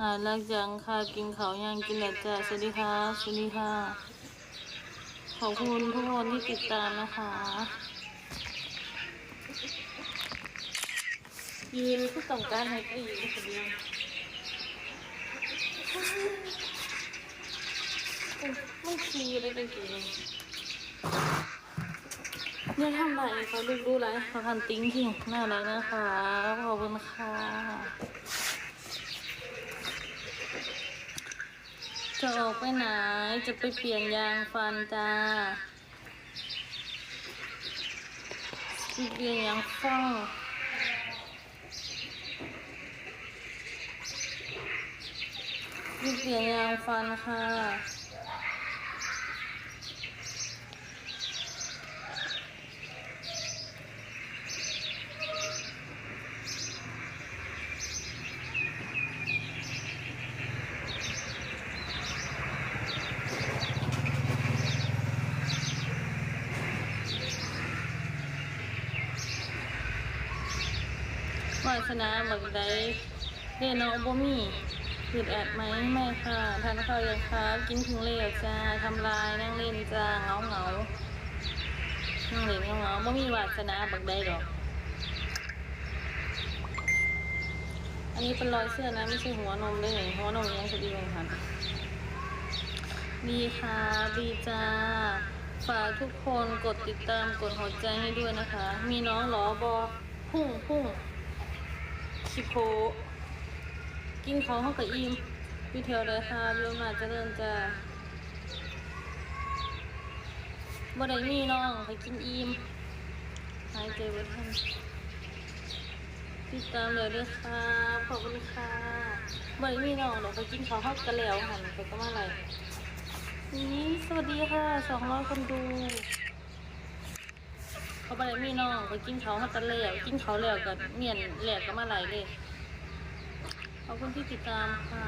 อ่าหลังจากค่ะกินเขายังกินแล้วจ้ะสวัสดีค่ะสวัสดีค่ะ ขอบคุณทุกคนที่ติดตามนะคะยืนผู้ต้องการให้ไปอยู่คนเดียวไม่คีเลยตะกี้เนี่ยทำไรเขาดูดูไรเขาทันติ้งทิ้งน่ารักนะคะขอบคุณค่ะ จะออกไปไหน จะไปเปลี่ยนยางฟันจ้าเปลี่ยนยางฟันเปลี่ยนยางฟันค่ะ วาสนาบักใดเดนเอาบ่มีผิดแอดไหมไม่ค่ะทานข้าวยังคะกินถึงเลี้ยวจ้าทำลายนั่งเล่นจ้าเงาเงานั่งเล่นเงาเงาบ่มีวาสนาบักใดดอก อันนี้เป็นรอยเสื้อนะไม่ใช่หัวนมเลยหัวนมยังจะดีเลยค่ะดีค่ะดีจ้าฝากทุกคนกดติดตามกดหัวใจให้ด้วยนะคะ มีน้องหลอบอพุ่งพุ่ง ชิโพกินเขาเข้ากับอิ่มวิเทียวเลยค่ะเรื่องมาเจะเริ่มจะบ่ได้มีน้องไปกินอิ่มหายใจไว้ท่านติดตามเลยด้วยค่ะขอบคุณค่ะบ่ได้มีน้องเดี๋ยวไปกินเขาเข้ากันแล้วหันไปก็มาอะไรนี่สวัสดีค่ะสองร้อยคนดู เขาไปมีน้องไปกินเขาเขาตะเลียวกินเขาแล้วก็เมียนแหลกก็มาไหลเลยขอบคุณที่ติดตามค่ะ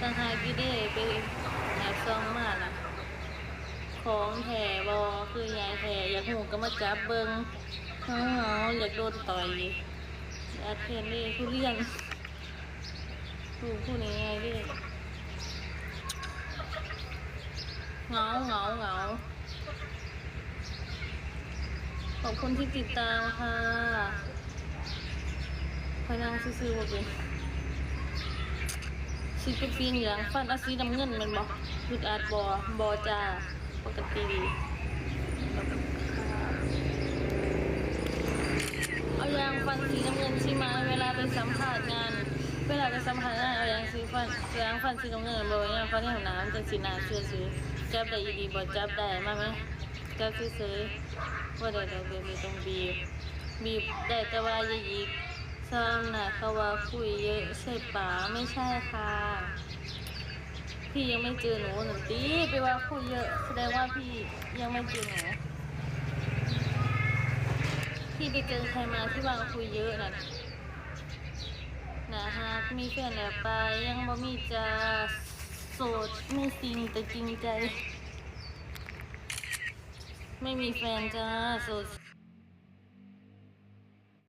ตังไฮพี่เด้ไปแอบซองมาล่ะของแถบอคือยายแถอยากหูก็มาจับเบิงเหงาอยากโดนต่อยอาเทนเล่ผู้เลี้ยงผู้ผู้นี้ไงเด้เงาเงาเงา อบคุณที่ติดตามค่ะพนังซื้อๆบ่เป็นสีเป็นปีนอย่างฟันอาสีน้ำเงินมันบ่หลุดอาดบ่บ่จ้าปกติดีเอายางฟันสีน้ำเงินใช่ไหมเวลาไปสัมภาษณ์งาน เวลาไปสัมภาษณ์งานเอายางสีฟันยางฟันสีน้ำเงินบ่ยางฟันที่ห้องน้ำจังสีนาเชื่อซื้อจับได้ดีบ่จับได้มาไหม จับซื้อๆว่าได้ดอกเบี้ยไม่ต้องบีบ บีบได้แต่ว่าอย่าหยิกซ้ำนะเขาว่าคุยเยอะใช่ป๋าไม่ใช่ค่ะพี่ยังไม่เจอหนูหนูตีไปว่าคุยเยอะแสดงว่าพี่ยังไม่เจอหนูพี่ไปเจอใครมาที่ว่าคุยเยอะน่ะนะฮะมีแฟนแล้วไปยังบ่มีจะโสดไม่จริงแต่จริงใจ ไม่มีแฟนจ้าโสด